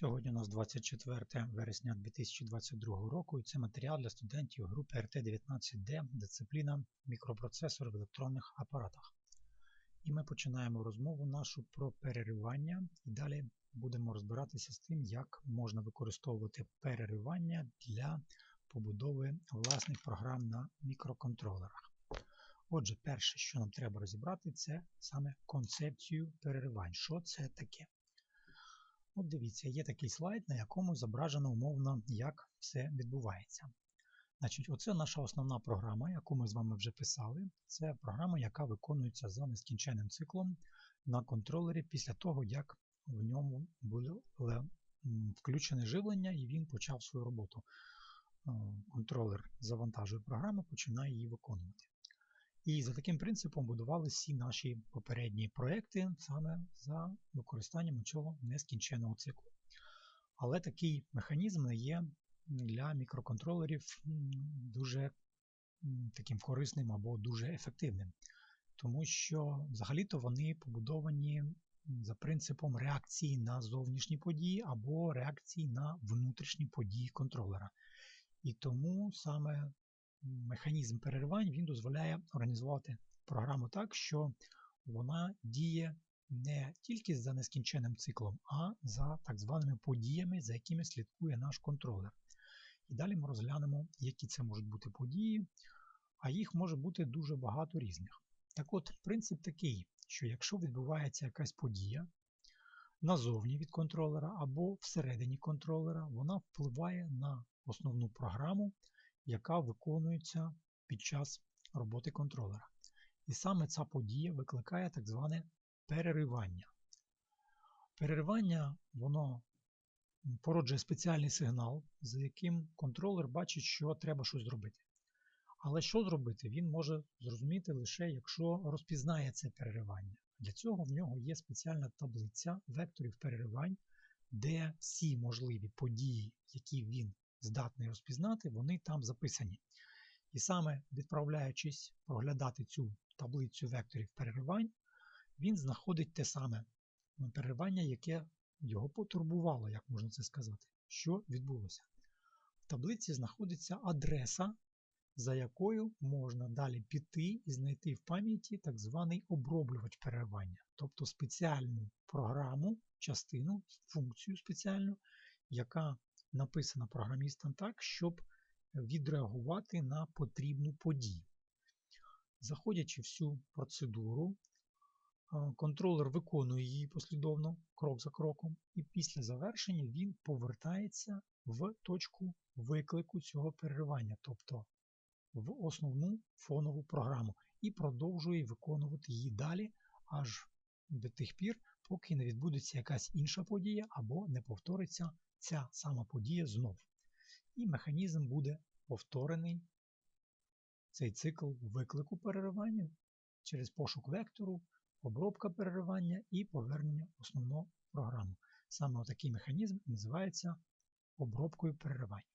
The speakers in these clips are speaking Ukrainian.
Сьогодні у нас 24 вересня 2022 року і це матеріал для студентів групи РТ-19Д, дисципліна мікропроцесор в електронних апаратах. І ми починаємо розмову нашу про переривання і далі будемо розбиратися з тим, як можна використовувати переривання для побудови власних програм на мікроконтролерах. Отже, перше, що нам треба розібрати, це саме концепцію переривань. Що це таке? От дивіться, є такий слайд, на якому зображено умовно, як все відбувається. Значить, Оце наша основна програма, яку ми з вами вже писали. Це програма, яка виконується за нескінченним циклом на контролері після того, як в ньому було включене живлення і він почав свою роботу. Е, контролер завантажує програму, починає її виконувати. І за таким принципом будували всі наші попередні проекти саме за використанням цього нескінченого циклу. Але такий механізм не є для мікроконтролерів дуже таким корисним або дуже ефективним. Тому що взагалі-то вони побудовані за принципом реакції на зовнішні події або реакції на внутрішні події контролера. І тому саме механізм переривань він дозволяє організувати програму так, що вона діє не тільки за нескінченним циклом, а за так званими подіями, за якими слідкує наш контролер. І далі ми розглянемо, які це можуть бути події, а їх може бути дуже багато різних. Так от, принцип такий, що якщо відбувається якась подія назовні від контролера або всередині контролера, вона впливає на основну програму яка виконується під час роботи контролера. І саме ця подія викликає так зване переривання. Переривання воно породжує спеціальний сигнал, за яким контролер бачить, що треба щось зробити. Але що зробити, він може зрозуміти лише, якщо розпізнає це переривання. Для цього в нього є спеціальна таблиця векторів переривань, де всі можливі події, які він здатний розпізнати, вони там записані. І саме відправляючись проглядати цю таблицю векторів переривань, він знаходить те саме переривання, яке його потурбувало, як можна це сказати, що відбулося. В таблиці знаходиться адреса, за якою можна далі піти і знайти в пам'яті так званий оброблювач переривання, тобто спеціальну програму, частину, функцію спеціальну, яка написана програмістом так, щоб відреагувати на потрібну подію. Заходячи всю процедуру, контролер виконує її послідовно, крок за кроком, і після завершення він повертається в точку виклику цього переривання, тобто в основну фонову програму, і продовжує виконувати її далі, аж до тих пір, поки не відбудеться якась інша подія або не повториться ця сама подія знов. І механізм буде повторений цей цикл виклику переривання через пошук вектору, обробка переривання і повернення в основну програму. Саме такий механізм називається обробкою переривань.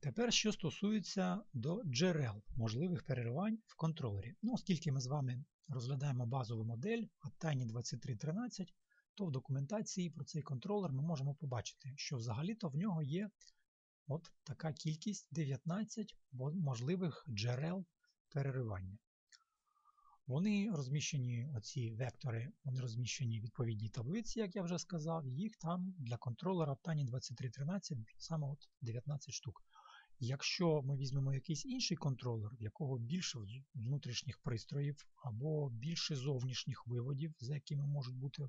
Тепер, що стосується до джерел можливих переривань в контролері. Ну, Оскільки ми з вами розглядаємо базову модель Tiny 2313, то в документації про цей контролер ми можемо побачити, що взагалі-то в нього є от така кількість 19 можливих джерел переривання. Вони розміщені, оці вектори, вони розміщені в відповідній таблиці, як я вже сказав, їх там для контролера Tiny 2313 саме от 19 штук. Якщо ми візьмемо якийсь інший контролер, в якого більше внутрішніх пристроїв або більше зовнішніх виводів, за якими можуть бути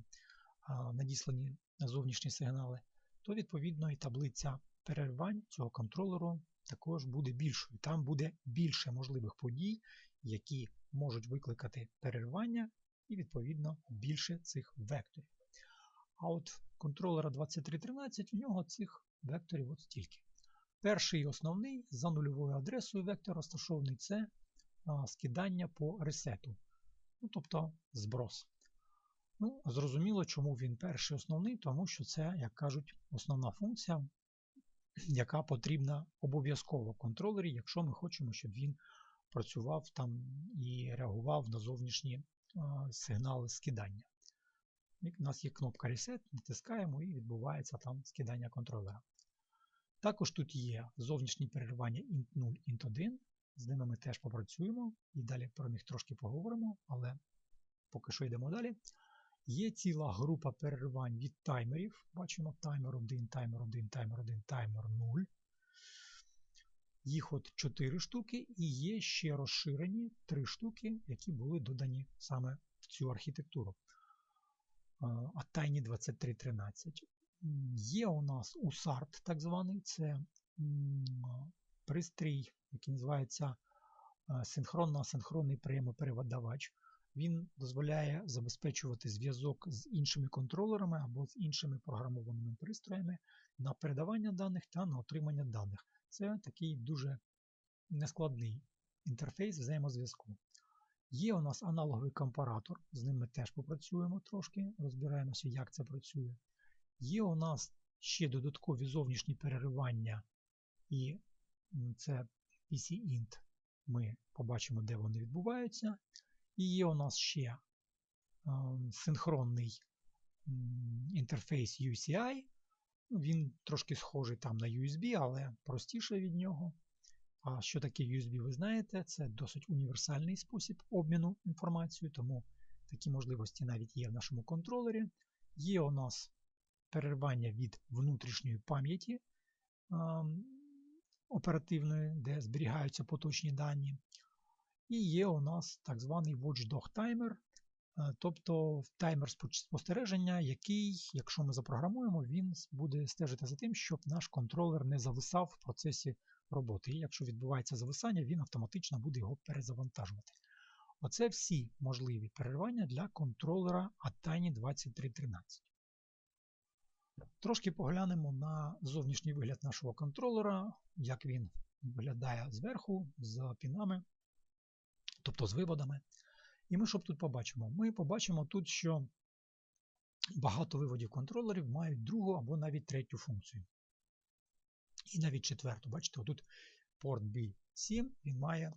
надіслані зовнішні сигнали, то відповідно і таблиця переривань цього контролеру також буде більшою. Там буде більше можливих подій, які можуть викликати переривання, і, відповідно, більше цих векторів. А от контролера 2313 у нього цих векторів от стільки. Перший основний за нульовою адресою вектор розташований це скидання по ресету, ну, тобто зброс. Ну, Зрозуміло, чому він перший основний, тому що це, як кажуть, основна функція, яка потрібна обов'язково контролері, якщо ми хочемо, щоб він працював там і реагував на зовнішні сигнали скидання. У нас є кнопка Reset, натискаємо і відбувається там скидання контролера. Також тут є зовнішні переривання int 0, int 1. З ними ми теж попрацюємо і далі про них трошки поговоримо, але поки що йдемо далі. Є ціла група переривань від таймерів. Бачимо таймер 1, таймер 1, таймер 1, таймер 0. Їх от 4 штуки, і є ще розширені 3 штуки, які були додані саме в цю архітектуру. Atiny 2313. Є у нас USART, так званий, це пристрій, який називається синхронно-асинхронний прийомопередавач. Він дозволяє забезпечувати зв'язок з іншими контролерами або з іншими програмованими пристроями на передавання даних та на отримання даних. Це такий дуже нескладний інтерфейс взаємозв'язку. Є у нас аналоговий компаратор, з ним ми теж попрацюємо трошки, розбираємося, як це працює. Є у нас ще додаткові зовнішні переривання, і це PC-int. Ми побачимо, де вони відбуваються. І є у нас ще синхронний інтерфейс UCI. Він трошки схожий там на USB, але простіше від нього. А що таке USB, ви знаєте, це досить універсальний спосіб обміну інформацією, тому такі можливості навіть є в нашому контролері. Є у нас перервання від внутрішньої пам'яті оперативної, де зберігаються поточні дані. І є у нас так званий Watchdog Timer, е, тобто таймер спостереження, який, якщо ми запрограмуємо, він буде стежити за тим, щоб наш контролер не зависав в процесі роботи. І якщо відбувається зависання, він автоматично буде його перезавантажувати. Оце всі можливі переривання для контролера Atani 2313. Трошки поглянемо на зовнішній вигляд нашого контролера, як він виглядає зверху, з пінами, тобто з виводами. І ми що тут побачимо? Ми побачимо тут, що багато виводів контролерів мають другу або навіть третю функцію. І навіть четверту. Бачите, тут порт B7 він має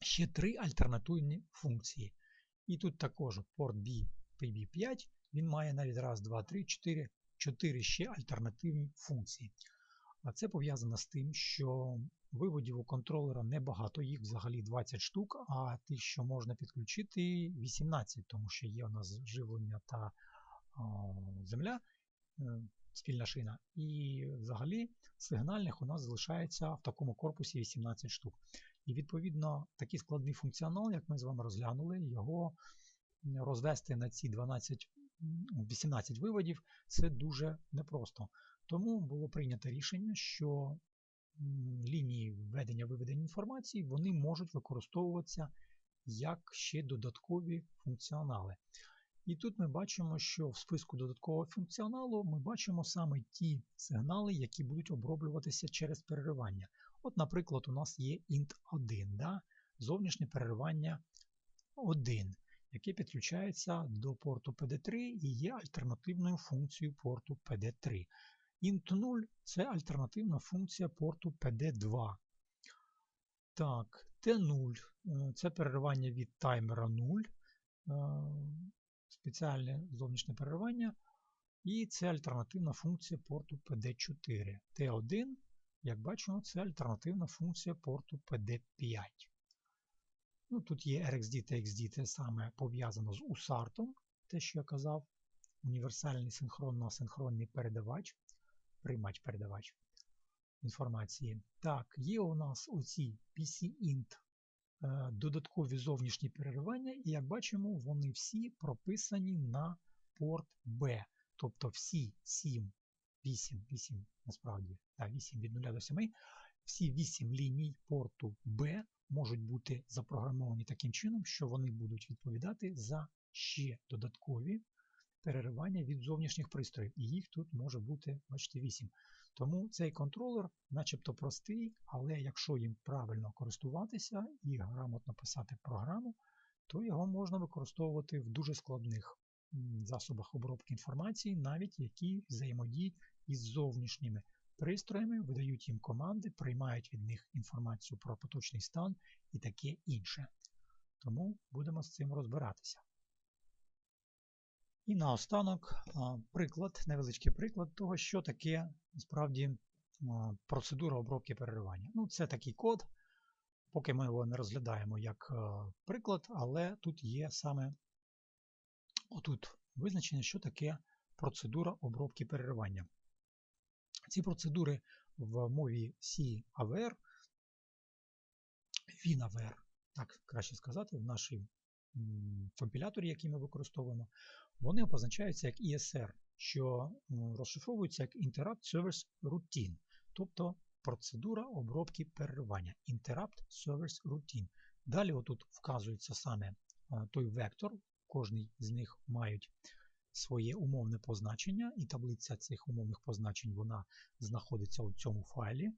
ще три альтернативні функції. І тут також порт B PB5 він має навіть раз, два, три, чотири, чотири ще альтернативні функції. А це пов'язано з тим, що виводів у контролера небагато, їх взагалі 20 штук, а тих, що можна підключити, 18, тому що є у нас живлення та о, земля, е, спільна шина. І взагалі сигнальних у нас залишається в такому корпусі 18 штук. І відповідно такий складний функціонал, як ми з вами розглянули, його розвести на ці 12 18 виводів це дуже непросто. Тому було прийнято рішення, що лінії введення виведення інформації вони можуть використовуватися як ще додаткові функціонали. І тут ми бачимо, що в списку додаткового функціоналу ми бачимо саме ті сигнали, які будуть оброблюватися через переривання. От, наприклад, у нас є int1, да? зовнішнє переривання 1 яке підключається до порту PD3 і є альтернативною функцією порту PD3. int0 це альтернативна функція порту PD2. Так, T0 е, це переривання від таймера 0, е, спеціальне зовнішнє переривання. І це альтернативна функція порту PD4. T1, як бачимо, це альтернативна функція порту PD5. Ну, Тут є RxD та XD, те саме пов'язано з USART, те, що я казав, універсальний синхронно-асинхронний передавач, приймач-передавач інформації. Так, є у нас оці PC-int е, додаткові зовнішні переривання, і як бачимо, вони всі прописані на порт B. Тобто всі 7, 8, 8, насправді, так, 8 від 0 до 7, всі 8 ліній порту B можуть бути запрограмовані таким чином, що вони будуть відповідати за ще додаткові переривання від зовнішніх пристроїв. І їх тут може бути, бачите, 8. Тому цей контролер начебто простий, але якщо їм правильно користуватися і грамотно писати програму, то його можна використовувати в дуже складних засобах обробки інформації, навіть які взаємодіють із зовнішніми пристроями, видають їм команди, приймають від них інформацію про поточний стан і таке інше. Тому будемо з цим розбиратися. І наостанок приклад, невеличкий приклад того, що таке справді процедура обробки переривання. Ну, Це такий код, поки ми його не розглядаємо як приклад, але тут є саме отут визначення, що таке процедура обробки переривання. Ці процедури в мові C AVR, WinAVR, так краще сказати, в нашій компіляторі, який ми використовуємо, вони позначаються як ESR, що розшифровується як Interrupt Service Routine, тобто процедура обробки переривання. Interrupt Service Routine. Далі отут вказується саме той вектор, кожний з них мають своє умовне позначення, і таблиця цих умовних позначень вона знаходиться у цьому файлі.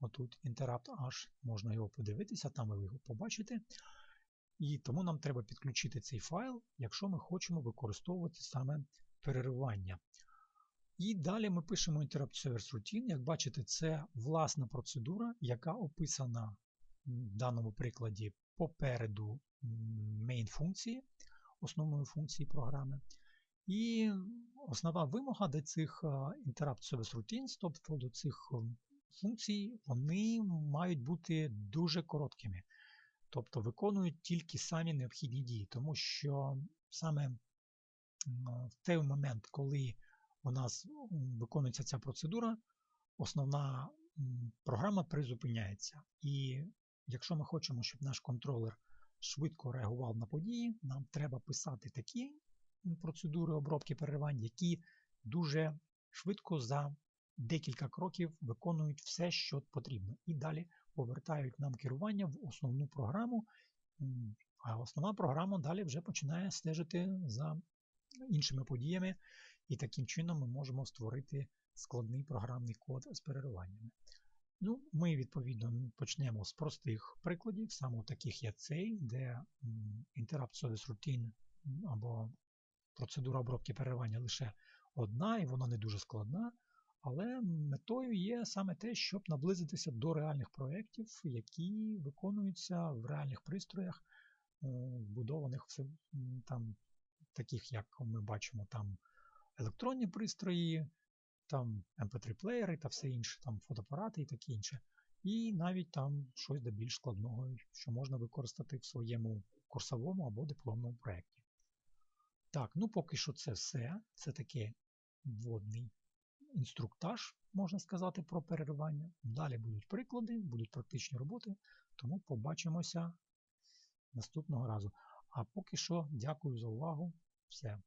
Отут Interrupt H, можна його подивитися, там ви його побачите. І тому нам треба підключити цей файл, якщо ми хочемо використовувати саме переривання. І далі ми пишемо Interrupt Service Routine. Як бачите, це власна процедура, яка описана в даному прикладі попереду main функції, основної функції програми. І основна вимога до цих Interrupt Service Routines, тобто до цих функцій, вони мають бути дуже короткими. Тобто виконують тільки самі необхідні дії, тому що саме в той момент, коли у нас виконується ця процедура, основна програма призупиняється. І якщо ми хочемо, щоб наш контролер швидко реагував на події, нам треба писати такі процедури обробки переривань, які дуже швидко за декілька кроків виконують все, що потрібно. І далі повертають нам керування в основну програму, а основна програма далі вже починає стежити за іншими подіями, і таким чином ми можемо створити складний програмний код з перериваннями. Ну, Ми, відповідно, почнемо з простих прикладів, саме таких як цей, де Interrupt Service Routine або процедура обробки переривання лише одна, і вона не дуже складна. Але метою є саме те, щоб наблизитися до реальних проєктів, які виконуються в реальних пристроях, е, вбудованих там, таких, як ми бачимо, там електронні пристрої, там MP3-плеєри та все інше, там фотоапарати і таке інше. І навіть там щось до більш складного, що можна використати в своєму курсовому або дипломному проєкті. Так, ну поки що це все. Це таке вводний інструктаж, можна сказати, про переривання. Далі будуть приклади, будуть практичні роботи, тому побачимося наступного разу. А поки що дякую за увагу. Все.